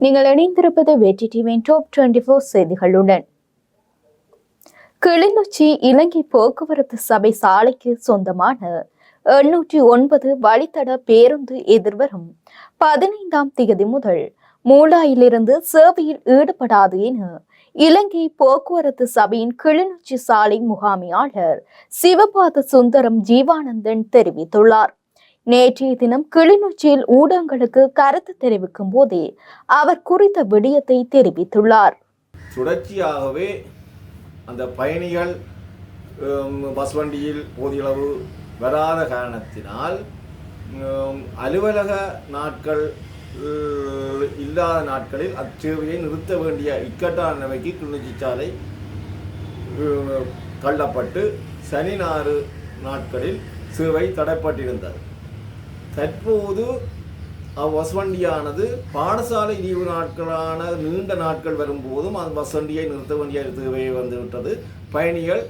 நீங்கள் இணைந்திருப்பது வெற்றி டிவியின் டாப் டுவெண்டி போர் செய்திகளுடன். கிளிநொச்சி இலங்கை போக்குவரத்து சபை சாலைக்கு சொந்தமான எண்ணூற்றி ஒன்பது வழித்தட பேருந்து எதிர்வரும் பதினைந்தாம் தேதி முதல் மூலாயிலிருந்து சேவையில் ஈடுபடாது என இலங்கை போக்குவரத்து சபையின் கிளிநொச்சி சாலை முகாமையாளர் சிவபாத சுந்தரம் ஜீவானந்தன் தெரிவித்துள்ளார். நேற்றைய தினம் கிளிநொச்சியில் ஊடகங்களுக்கு கருத்து தெரிவிக்கும் போதே அவர் குறித்த விடயத்தை தெரிவித்துள்ளார். சுழற்சியாகவே அந்த பயணிகள் பஸ் வண்டியில் போதியளவு வராத காரணத்தினால் அலுவலக நாட்கள் இல்லாத நாட்களில் அச்சேவையை நிறுத்த வேண்டிய இக்கட்டான நிலைக்கு கிளிநொச்சி சாலை கள்ளப்பட்டு சனி ஞாயிறு நாட்களில் சேவை தடைப்பட்டிருந்தது. தற்போது அவ் வண்டியானது பாடசாலை லீவு நாட்களான நீண்ட நாட்கள் வரும்போதும் அந்த பஸ் வண்டியை நிறுத்த வேண்டிய தேவை வந்துவிட்டது. பயணிகள்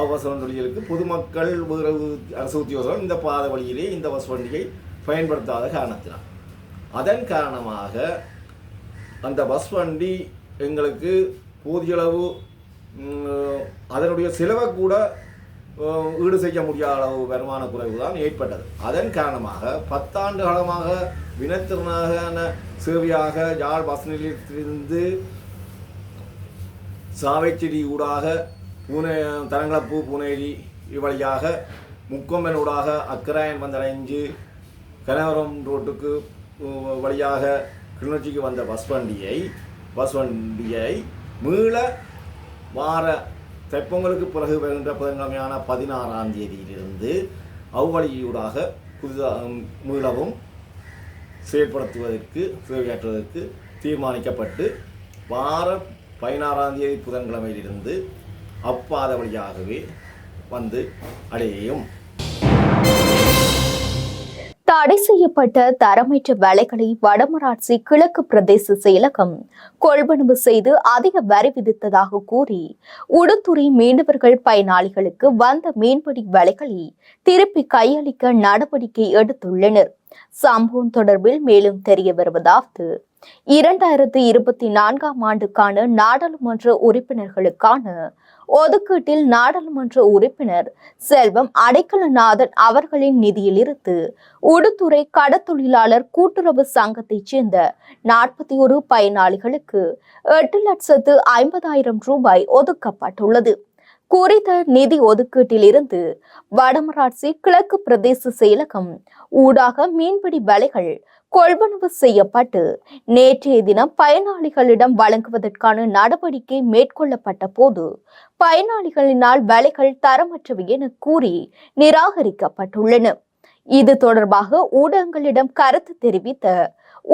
அவ் வண்டிகளுக்கு பொதுமக்கள் வேறு அரசு உத்தியோகர்கள் இந்த பாத வழியிலே இந்த பஸ் வண்டியை பயன்படுத்தாத காரணத்தினால். அதன் காரணமாக அந்த பஸ் வண்டி எங்களுக்கு போதியளவு அதனுடைய செலவை கூட ஈடு செய்ய முடியாத அளவு வருமான குறைவு தான் ஏற்பட்டது. அதன் காரணமாக பத்தாண்டு காலமாக வினத்திறனான சேவையாக யாழ் பஸ் நிலையத்திலிருந்து சாவைச்செடி ஊடாக பூனே தரங்களப்பூ பூனேரி வழியாக முக்கொம்பன் ஊடாக அக்கராயன் வந்தடைஞ்சு கனவரம் ரோட்டுக்கு வழியாக கிளிநொச்சிக்கு வந்த பஸ் வண்டியை பஸ் வண்டியை மீள வார தைப்பொங்கலுக்கு பிறகு வருகின்ற புதன்கிழமையான பதினாறாம் தேதியிலிருந்து அவ்வழியூடாக புதிதாக மீளவும் செயல்படுத்துவதற்கு சேவையாற்றுவதற்கு தீர்மானிக்கப்பட்டு வார பதினாறாம் தேதி புதன்கிழமையிலிருந்து அப்பாத வழியாகவே வந்து அடையும் தடை செய்யப்பட்ட தரமற்ற வேலைகளை வடமராட்சி கிழக்கு பிரதேச செயலகம் கொள்வனவு செய்து அதிக வரி விதித்ததாக கூறி உடுத்துறை மீனவர்கள் பயனாளிகளுக்கு வந்த மீன்பிடி வேலைகளை திருப்பி கையளிக்க நடவடிக்கை எடுத்துள்ளனர். சம்பவம் தொடர்பில் மேலும் தெரிய வருவதாவது இரண்டாயிரத்தி இருபத்தி நான்காம் ஆண்டுக்கான நாடாளுமன்ற உறுப்பினர்களுக்கான ஒதுக்கீட்டில் நாடாளுமன்ற உறுப்பினர் செல்வம் அடைக்கலநாதன் அவர்களின் நிதியிலிருந்து உடுத்துறை கடத்தொழிலாளர் கூட்டுறவு சங்கத்தைச் சேர்ந்த நாற்பத்தி ஒரு பயனாளிகளுக்கு எட்டு லட்சத்து ஐம்பதாயிரம் ரூபாய் ஒதுக்கப்பட்டுள்ளது. குறித்த நிதி ஒதுக்கீட்டிலிருந்து வடமராட்சி கிழக்கு பிரதேச செயலகம் ஊடாக மீன்பிடி வலைகள் கொள்வனவு செய்யப்பட்டு நேற்றைய தினம் பயனாளிகளிடம் வழங்குவதற்கான நடவடிக்கை மேற்கொள்ளப்பட்ட போது பயனாளிகளினால் வேலைகள் தரமற்றவை என கூறி நிராகரிக்கப்பட்டுள்ளன. இது தொடர்பாக ஊடகங்களிடம் கருத்து தெரிவித்த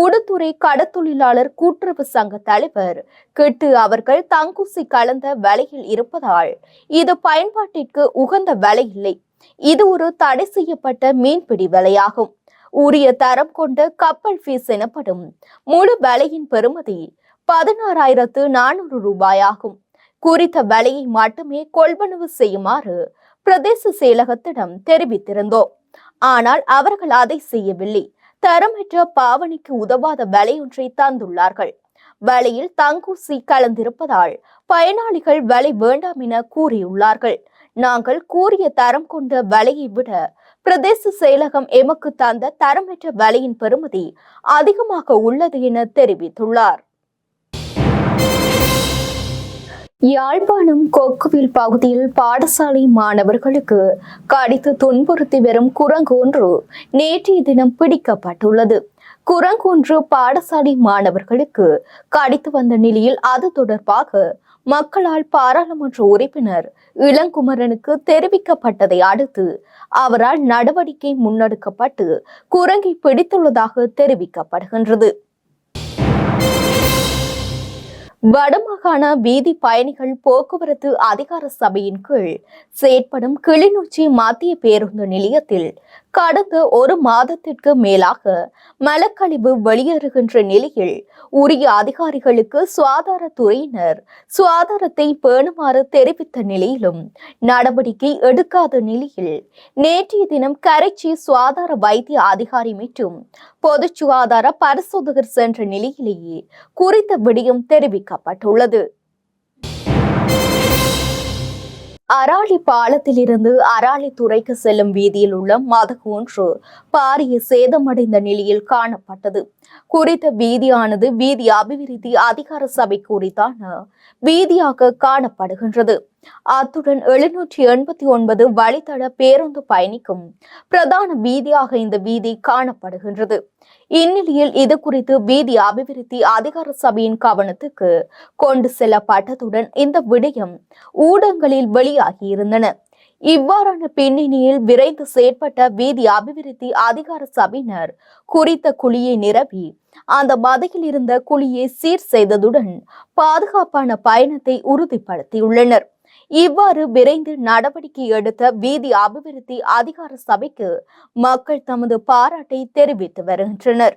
உடுத்துறை கடத்தொழிலாளர் கூட்டுறவு சங்க தலைவர் கிட்டு அவர்கள் தங்குசி கலந்த விலையில் இருப்பதால் இது பயன்பாட்டிற்கு உகந்த வலை இல்லை. இது ஒரு தடை செய்யப்பட்ட மீன்பிடி வேலையாகும். உரிய தரம் கொண்ட கப்பல் ஃபீஸ் எனப்படும். முழு வலையின் பெறுமதி பதினாறாயிரத்து நானூறு ரூபாயாகும். குறித்த வலையை மட்டுமே கொள்வனவு செய்யுமாறு பிரதேச செயலகத்திடம் தெரிவித்திருந்தோம். ஆனால் அவர்கள் அதை செய்யவில்லை. தரமற்ற பாவனைக்கு உதவாத வலையொன்றை தந்துள்ளார்கள். வலையில் தங்கூசி கலந்திருப்பதால் பயனாளிகள் வலை வேண்டாம் என கூறியுள்ளார்கள். நாங்கள் கூறிய தரம் கொண்ட வலையை விட பிரதேச செயலகம் எமக்கு தந்த தரமற்ற வலையின் பெறுமதி அதிகமாக உள்ளது என தெரிவித்துள்ளார். யாழ்ப்பாணம் கொக்குவில் பகுதியில் பாடசாலை மாணவர்களுக்கு கடித்து துன்புறுத்தி வரும் குரங்கு ஒன்று நேற்றைய தினம் பிடிக்கப்பட்டுள்ளது. குரங்கு ஒன்று பாடசாலை மாணவர்களுக்கு கடித்து வந்த நிலையில் அது தொடர்பாக மக்களால் பாராளுமன்ற உறுப்பினர் இளங்குமரனுக்கு தெரிவிக்கப்பட்டதை அடுத்து அவரால் நடவடிக்கை முன்னெடுக்கப்பட்டு குரங்கை பிடித்துள்ளதாக தெரிவிக்கப்படுகின்றது. வடமாகாண வீதி பயணிகள் போக்குவரத்து அதிகார சபையின் கீழ் செயற்படும் கிளிநொச்சி மத்திய பேருந்து நிலையத்தில் கடந்த ஒரு மாதத்திற்கு மேலாக மலக்கழிவு வெளியேறுகின்ற நிலையில் உரிய அதிகாரிகளுக்கு சுகாதாரத்துறையினர் சுகாதாரத்தை பேணுமாறு தெரிவித்த நிலையிலும் நடவடிக்கை எடுக்காத நிலையில் நேற்றைய தினம் கரைச்சி சுகாதார வைத்திய அதிகாரி மற்றும் பொது சுகாதார பரிசோதகர் சென்ற நிலையிலேயே குறித்த விடயம் தெரிவிக்கப்பட்டுள்ளது அராளி பாலத்திலிருந்து அராளி துறைக்கு செல்லும் வீதியில் உள்ள மதகு ஒன்று பாரிய சேதமடைந்த நிலையில் காணப்பட்டது. குறித்த வீதியானது வீதி அபிவிருத்தி அதிகார சபை குறித்தான வீதியாக காணப்படுகின்றது. அத்துடன் எழுநூற்றி எண்பத்தி ஒன்பது வழித்தட பேருந்து பயணிக்கும் பிரதான வீதியாக இந்த வீதி காணப்படுகின்றது. இந்நிலையில் இது குறித்து வீதி அபிவிருத்தி அதிகார சபையின் கவனத்துக்கு கொண்டு செல்லப்பட்டதுடன் இந்த விடயம் ஊடகங்களில் வெளியாகியிருந்தன இவ்வாறான பின்னணியில் விரைந்து செயற்பட்ட வீதி அபிவிருத்தி அதிகார சபையினர் குறித்த குழியை நிரப்பி அந்த மதையில் இருந்த குழியை சீர் செய்ததுடன் பாதுகாப்பான பயணத்தை உறுதிப்படுத்தியுள்ளனர். இவ்வாறு விரைந்து நடவடிக்கை எடுத்த வீதி அபிவிருத்தி அதிகார சபைக்கு மக்கள் தமது பாராட்டை தெரிவித்து வருகின்றனர்.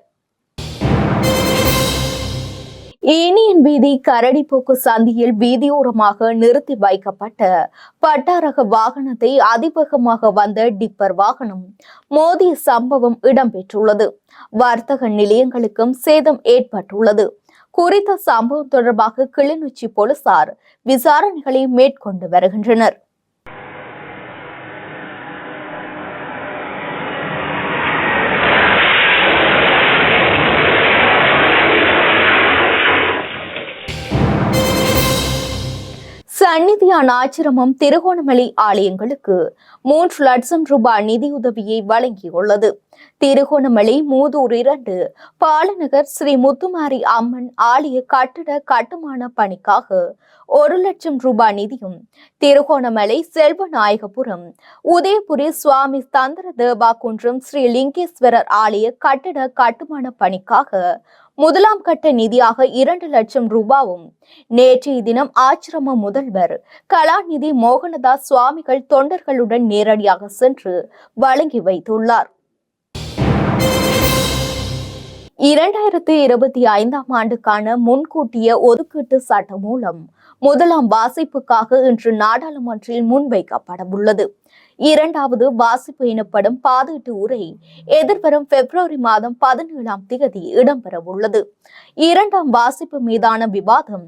இனியன் வீதி கரடிப்போக்கு சந்தியில் வீதியோரமாக நிறுத்தி வைக்கப்பட்ட பட்டாரக வாகனத்தை அதிவேகமாக வந்த டிப்பர் வாகனம் மோதிய சம்பவம் இடம்பெற்றுள்ளது. வர்த்தக நிலையங்களுக்கும் சேதம் ஏற்பட்டுள்ளது. குறித்த சம்பவம் தொடர்பாக கிளிநொச்சி போலீசார் விசாரணைகளை மேற்கொண்டு வருகின்றனர். சந்நிதியான ஆச்சிரமம் திருகோணமலை ஆலயங்களுக்கு மூன்று லட்சம் ரூபாய் நிதியுதவியை வழங்கியுள்ளது. திருகோணமலை மூதூர் இரண்டு பாலநகர் ஸ்ரீ முத்துமாரி அம்மன் ஆலய கட்டட கட்டுமான பணிக்காக ஒரு லட்சம் ரூபாய் நிதியும் திருகோணமலை செல்வநாயகபுரம் உதயபுரி சுவாமி தந்திர தேவா குன்றம் ஸ்ரீ லிங்கேஸ்வரர் ஆலய கட்டட கட்டுமான பணிக்காக முதலாம் கட்ட நிதியாக இரண்டு லட்சம் ரூபாவும். நேற்றைய தினம் ஆச்சிரம முதல்வர் கலாநிதி மோகனதாஸ் சுவாமிகள் தொண்டர்களுடன் நேரடியாக சென்று வழங்கி வைத்துள்ளார். இரண்டாயிரத்தி இருபத்தி ஐந்தாம் ஆண்டுக்கான முன்கூட்டிய ஒதுக்கீட்டு சட்டம் மூலம் முதலாம் வாசிப்புக்காக இன்று நாடாளுமன்றில் முன்வைக்கப்படவுள்ளது. இரண்டாவது வாசிப்பு எனப்படும் பாதீட்டு உரை எதிர்வரும் பிப்ரவரி மாதம் பதினேழாம் தேதி இடம்பெறவுள்ளது. இரண்டாம் வாசிப்பு மீதான விவாதம்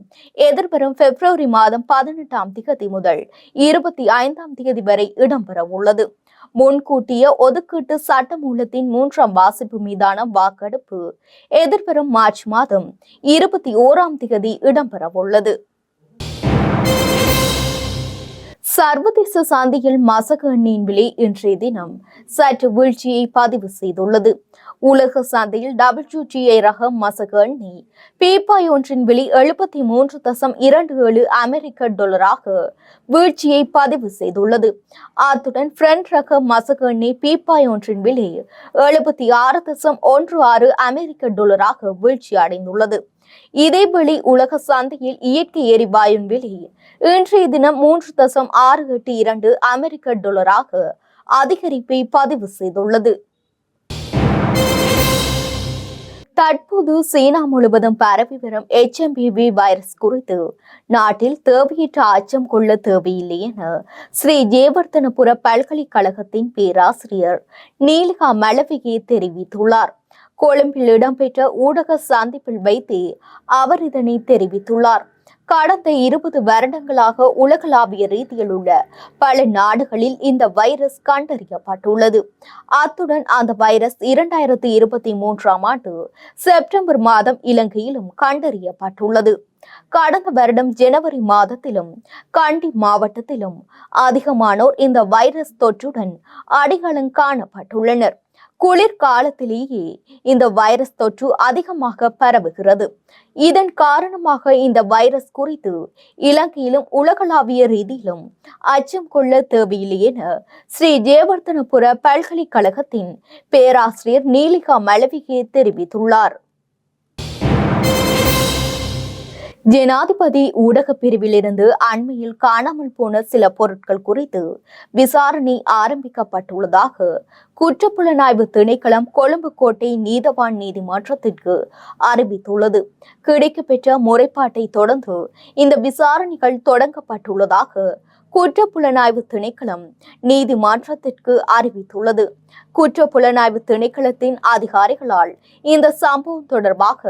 எதிர்வரும் பிப்ரவரி மாதம் பதினெட்டாம் தேதி முதல் இருபத்தி ஐந்தாம் தேதி வரை இடம்பெறவுள்ளது. முன்கூட்டிய ஒதுக்கீட்டு சட்டமூலத்தின் மூன்றாம் வாசிப்பு மீதான வாக்கெடுப்பு எதிர்வரும் மார்ச் மாதம் இருபத்தி ஓராம் தேதி இடம்பெறவுள்ளது. சர்வதேச சந்தையில் மசக எண்ணெயின் விலை இன்றைய தினம் சற்று வீழ்ச்சியை பதிவு செய்துள்ளது. உலக சந்தையில் டபிள்யூடிஐ ரக மசக எண்ணெய் பீப்பாய் ஒன்றின் விலை எழுபத்தி மூன்று தசம் இரண்டு ஏழு அமெரிக்க டாலராக வீழ்ச்சியை பதிவு செய்துள்ளது. அத்துடன் பிரெண்ட் ரக மசக எண்ணெய் பீப்பாய் ஒன்றின் விலை எழுபத்தி ஆறு தசம் ஒன்று ஆறு அமெரிக்க டாலராக வீழ்ச்சி அடைந்துள்ளது. இதேவேளை உலக சந்தையில் இயற்கை எரிவாயுவின் விலை இன்றைய தினம் மூன்று தசம் ஆறு எட்டு இரண்டு அமெரிக்க டாலராக அதிகரிப்பை பதிவு செய்துள்ளது. தற்போது சீனா முழுவதும் பரவி வரும் எச்எம்பிவி வைரஸ் குறித்து நாட்டில் தேவையற்ற அச்சம் கொள்ள தேவையில்லை என ஸ்ரீ ஜெயவர்தனபுர பல்கலைக்கழகத்தின் பேராசிரியர் நீலிகா மலவிகே தெரிவித்துள்ளார். கொழும்பில் இடம்பெற்ற ஊடக சந்திப்பில் வைத்தே அவர் இதனை தெரிவித்துள்ளார். கடந்த இருபது வருடங்களாக உலகளாவிய ரீதியில் உள்ள பல நாடுகளில் இந்த வைரஸ் கண்டறியப்பட்டுள்ளது. அத்துடன் அந்த வைரஸ் இரண்டாயிரத்தி இருபத்தி மூன்றாம் ஆண்டு செப்டம்பர் மாதம் இலங்கையிலும் கண்டறியப்பட்டுள்ளது. கடந்த வருடம் ஜனவரி மாதத்திலும் கண்டி மாவட்டத்திலும் அதிகமானோர் இந்த வைரஸ் தொற்றுடன் அடையாளம் காணப்பட்டுள்ளனர். குளிர்காலத்திலேயே இந்த வைரஸ் தொற்று அதிகமாக பரவுகிறது. இதன் காரணமாக இந்த வைரஸ் குறித்து இலங்கையிலும் உலகளாவிய ரீதியிலும் அச்சம் கொள்ள தேவையில்லை என ஸ்ரீ ஜெயவர்தனபுர பல்கலைக்கழகத்தின் பேராசிரியர் நீலிகா மலவிகே தெரிவித்துள்ளார். ஜனாதிபதி ஊடகப் பிரிவிலிருந்து அண்மையில் காணாமல் போன சில பொருட்கள் குறித்து விசாரணை ஆரம்பிக்கப்பட்டுள்ளதாக குற்றப்புலனாய்வு திணைக்களம் கொழும்பு கோட்டை நீதவான் நீதிமன்றத்திற்கு அறிவித்துள்ளது. கிடைக்கப்பெற்ற முறைப்பாட்டை தொடர்ந்து இந்த விசாரணைகள் தொடங்கப்பட்டுள்ளதாக குற்றப்புலனாய்வு திணைக்களம் நீதிமன்றத்திற்கு அறிவித்துள்ளது. குற்றப்புலனாய்வு திணைக்களத்தின் அதிகாரிகளால் இந்த சம்பவம் தொடர்பாக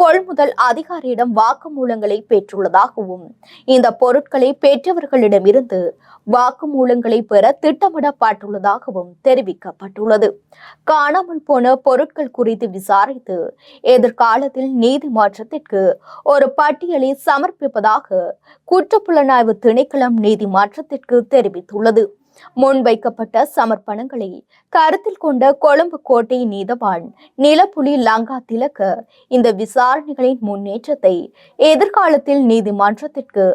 கொள்முதல் அதிகாரியிடம் வாக்குமூலங்களை பெற்றுள்ளதாகவும் இந்த பொருட்களை பெற்றவர்களிடமிருந்து வாக்குமூலங்களை பெற திட்டமிடப்பட்டுள்ளதாகவும் தெரிவிக்கப்பட்டுள்ளது. காணாமல் போன பொருட்கள் குறித்து விசாரித்து எதிர்காலத்தில் நீதிமன்றத்திற்கு ஒரு பட்டியலை சமர்ப்பிப்பதாக குற்றப்புலனாய்வு திணைக்களம் நீதிமன்றத்திற்கு தெரிவித்துள்ளது. முன்வைக்கப்பட்ட சமர்ப்பணங்களை கருத்தில் கொண்ட கொழும்பு கோட்டை நீதவான் நிலப்புலி லங்கா திலக்க இந்த விசாரணைகளின் முன்னேற்றத்தை எதிர்காலத்தில் நீதிமன்றத்திற்கு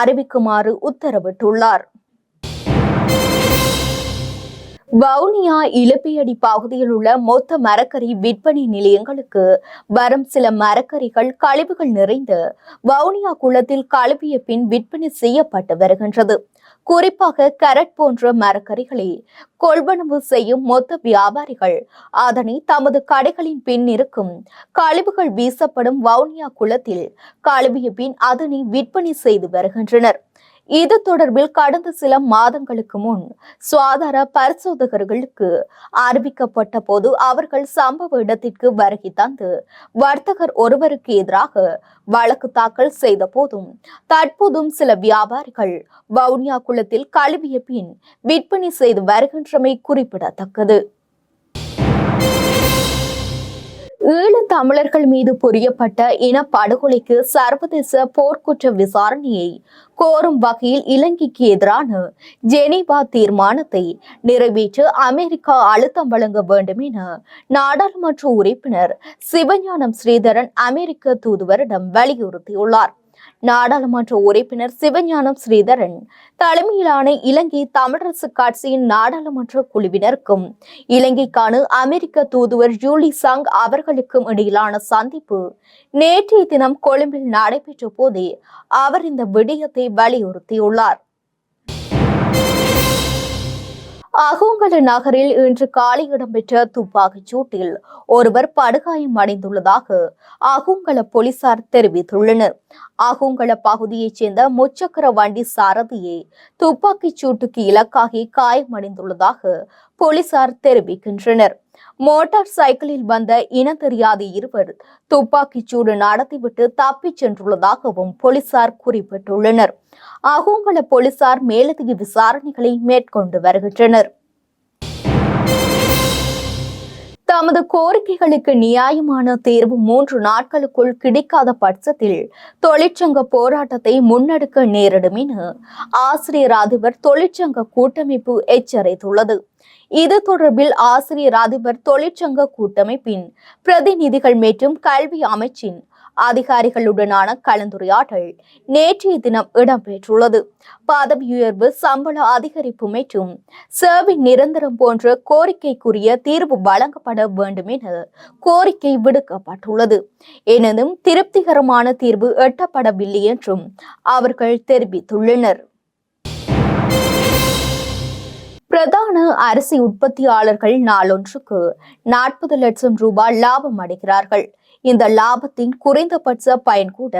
அறிவிக்குமாறு உத்தரவிட்டுள்ளார். வவுனியா இலப்பியடி பகுதியில் உள்ள மொத்த மரக்கறி விற்பனை நிலையங்களுக்கு வரும் சில மரக்கறிகள் கழிவுகள் நிறைந்து வவுனியா குளத்தில் கழுவிய பின் விற்பனை செய்யப்பட்டு வருகின்றது. குறிப்பாக கரட் போன்ற மரக்கறிகளை கொள்வனவு செய்யும் மொத்த வியாபாரிகள். அதனை தமது கடைகளின் பின் இருக்கும் கழிவுகள் வீசப்படும் வவுனியா குளத்தில் கழுவிய பின் அதனை விற்பனை செய்து வருகின்றனர். இது தொடர்பில் கடந்த சில மாதங்களுக்கு முன் சுகாதார பரிசோதகர்களுக்கு அறிவிக்கப்பட்ட போது அவர்கள் சம்பவ இடத்திற்கு வருகை தந்து வர்த்தகர் ஒருவருக்கு எதிராக வழக்கு தாக்கல் செய்த போதும் தற்போதும் சில வியாபாரிகள் வவுனியா குளத்தில் கழுவிய பின் விற்பனை செய்து வருகின்றமை குறிப்பிடத்தக்கது. ஈழ தமிழர்கள் மீது புரியப்பட்ட இனப்படுகொலைக்கு சர்வதேச போர்க்குற்ற விசாரணையை கோரும் வகையில் இலங்கைக்கு எதிரான ஜெனீவா தீர்மானத்தை நிறைவேற்ற அமெரிக்கா அழுத்தம் வழங்க வேண்டும் என நாடாளுமன்ற உறுப்பினர் சிவஞானம் ஸ்ரீதரன் அமெரிக்க தூதுவரிடம் வலியுறுத்தியுள்ளார். நாடாளுமன்ற உறுப்பினர் சிவஞானம் ஸ்ரீதரன் தலைமையிலான இலங்கை தமிழரசு கட்சியின் நாடாளுமன்ற குழுவினருக்கும் இலங்கைக்கான அமெரிக்க தூதுவர் ஜூலி சங் அவர்களுக்கும் இடையிலான சந்திப்பு. நேற்றைய தினம் கொழும்பில் நடைபெற்ற போதே அவர் இந்த விடயத்தை வலியுறுத்தியுள்ளார். அகோங்கல நகரில் இன்று காலை இடம்பெற்ற துப்பாக்கிச் சூட்டில் ஒருவர் படுகாயம் அடைந்துள்ளதாக அகோங்கல போலீசார் தெரிவித்துள்ளனர். ஆகுங்கள பகுதியைச் சேர்ந்த முச்சக்கர வண்டி சாரதியை துப்பாக்கிச் சூட்டுக்கு இலக்காகி காயமடைந்துள்ளதாக போலீசார் தெரிவிக்கின்றனர். மோட்டார் சைக்கிளில் வந்த இனம் தெரியாத இருவர் துப்பாக்கிச் சூடு நடத்திவிட்டு தப்பிச் சென்றுள்ளதாகவும் போலீசார் குறிப்பிட்டுள்ளனர். ஆகுங்கள போலீசார் மேலதிக விசாரணைகளை மேற்கொண்டு வருகின்றனர். தமது கோரிக்கைகளுக்கு நியாயமான தீர்வு மூன்று நாட்களுக்குள் கிடைக்காத பட்சத்தில் தொழிற்சங்க போராட்டத்தை முன்னெடுக்க நேரிடும் என ஆசிரியர் அதிபர் தொழிற்சங்க கூட்டமைப்பு எச்சரித்துள்ளது. இது தொடர்பில் ஆசிரியர் அதிபர் தொழிற்சங்க கூட்டமைப்பின் பிரதிநிதிகள் மற்றும் கல்வி அமைச்சின் அதிகாரிகளுடனான கலந்துரையாடல் நேற்றைய தினம் இடம்பெற்றுள்ளது. பதவி உயர்வு சம்பள அதிகரிப்பு மற்றும் சேவை நிரந்தரம் போன்ற கோரிக்கைக்குரிய தீர்வு வழங்கப்பட வேண்டும் என கோரிக்கை விடுக்கப்பட்டுள்ளது. எனினும் திருப்திகரமான தீர்வு எட்டப்படவில்லை என்றும் அவர்கள் தெரிவித்துள்ளனர். பிரதான அரிசி உற்பத்தியாளர்கள் நாளொன்றுக்கு நாற்பது லட்சம் ரூபாய் லாபம் அடைகிறார்கள். இந்த லாபத்தின் குறைந்தபட்ச பயன் கூட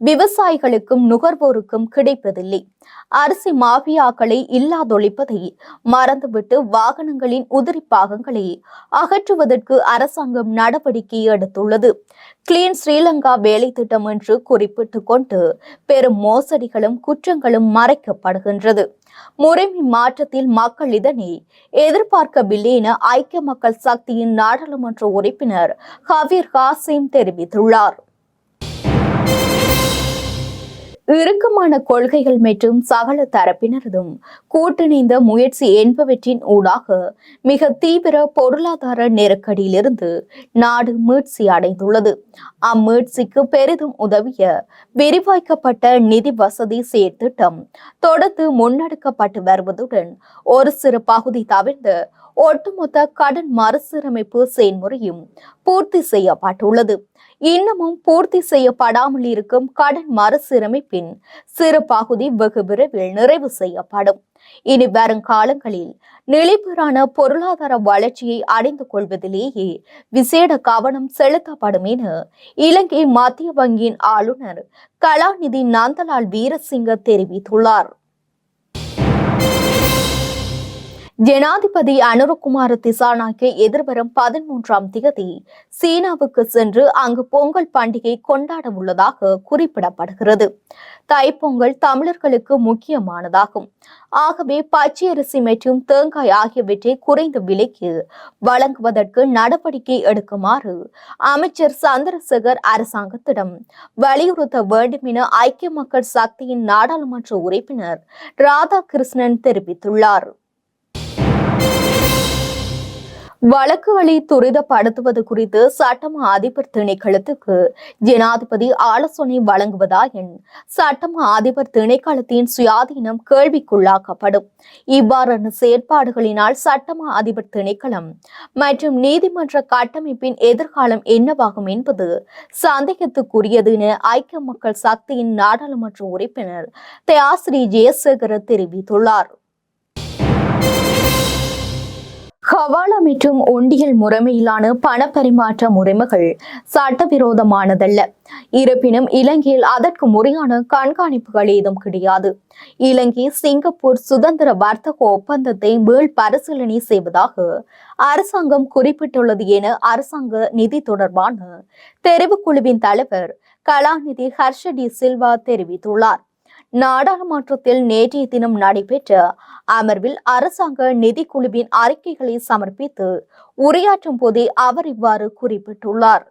விவசாயிகளுக்கும் நுகர்வோருக்கும் கிடைப்பதில்லை. அரிசி மாஃபியாக்களை இல்லாதொழிப்பதை மறந்துவிட்டு வாகனங்களின் உதிரி பாகங்களை அகற்றுவதற்கு அரசாங்கம் நடவடிக்கை எடுத்துள்ளது. கிளீன் ஸ்ரீலங்கா வேலை திட்டம் என்று குறிப்பிட்டு கொண்டு பெரும் மோசடிகளும் குற்றங்களும் மறைக்கப்படுகின்றது. முறைமை மாற்றத்தில் மக்கள் இதனை எதிர்பார்க்கவில்லை என ஐக்கிய மக்கள் சக்தியின் நாடாளுமன்ற உறுப்பினர் ஹவீர் ஹாசிம் தெரிவித்துள்ளார். இறுக்கமான கொள்கைகள் மற்றும் சகல தரப்பினரதும் கூட்டிணைந்த முயற்சி என்பவற்றின் ஊடாக மிக தீவிர பொருளாதார நெருக்கடியிலிருந்து நாடு மீட்சி அடைந்துள்ளது. அம்மீட்சிக்கு பெரிதும் உதவிய விரிவாக்கப்பட்ட நிதி வசதி செயற்திட்டம் தொடர்ந்து முன்னெடுக்கப்பட்டு வருவதுடன் ஒரு சிறு பகுதி தவிர்த்து ஒட்டுமொத்த கடன் மறுசீரமைப்பு செயல்முறையும் பூர்த்தி செய்யப்பட்டுள்ளது. இன்னமும் பூர்த்தி செய்யப்படாமல் இருக்கும் கடன் மறுசீரமைப்பின் சிறு பகுதி வெகு விரைவில் நிறைவு செய்யப்படும். இனி வரும் காலங்களில் நிலைபெறான பொருளாதார வளர்ச்சியை அடைந்து கொள்வதிலேயே விசேட கவனம் செலுத்தப்படும் என இலங்கை மத்திய வங்கியின் ஆளுநர் கலாநிதி நந்தலால் வீரசிங்க தெரிவித்துள்ளார். ஜனாதிபதி அனுரகுமார திசாநாயக்க எதிர்வரும் பதிமூன்றாம் திகதி சீனாவுக்கு சென்று அங்கு பொங்கல் பண்டிகை கொண்டாட உள்ளதாக குறிப்பிடப்படுகிறது. தைப்பொங்கல் தமிழர்களுக்கு முக்கியமானதாகும். ஆகவே பச்சையரிசி மற்றும் தேங்காய் ஆகியவற்றை குறைந்த விலைக்கு வழங்குவதற்கு நடவடிக்கை எடுக்குமாறு அமைச்சர் சந்திரசேகர் அரசாங்கத்திடம் வலியுறுத்த வேண்டும் என ஐக்கிய மக்கள் சக்தியின் நாடாளுமன்ற உறுப்பினர் ராதாகிருஷ்ணன் தெரிவித்துள்ளார். வழக்குகளை துரிதப்படுத்துவது குறித்து சட்டம அதிபர் திணைக்களத்துக்கு ஜனாதிபதி ஆலோசனை வழங்குவதாயின் சட்டம அதிபர் திணைக்களத்தின் சுயாதீனம் கேள்விக்குள்ளாக்கப்படும். இவ்வாறான செயற்பாடுகளினால் சட்டம அதிபர் திணைக்களம் மற்றும் நீதிமன்ற கட்டமைப்பின் எதிர்காலம் என்னவாகும் என்பது சந்தேகத்துக்குரியது என ஐக்கிய மக்கள் சக்தியின் நாடாளுமன்ற உறுப்பினர் தயாஸ்ரீ ஜெயசேகர தெரிவித்துள்ளார். ஹவாலா மற்றும் ஒண்டியல் முறைமையிலான பணப்பரிமாற்ற முறைமைகள் சட்டவிரோதமானதல்ல. இருப்பினும் இலங்கையில் அதற்கு முறையான கண்காணிப்புகள் ஏதும் கிடையாது. இலங்கை சிங்கப்பூர் சுதந்திர வர்த்தக ஒப்பந்தத்தை மீள் பரிசீலனை செய்வதாக அரசாங்கம் குறிப்பிட்டுள்ளது என அரசாங்க நிதி தொடர்பான தெரிவுக்குழுவின் தலைவர் கலாநிதி ஹர்ஷடி சில்வா தெரிவித்துள்ளார். நாடாளுமன்றத்தில் நேற்றைய தினம் நடைபெற்ற அமர்வில் அரசாங்க நிதிக்குழுவின் அறிக்கைகளை சமர்ப்பித்து உரையாற்றும் போதே அவர் இவ்வாறு குறிப்பிட்டுள்ளார்.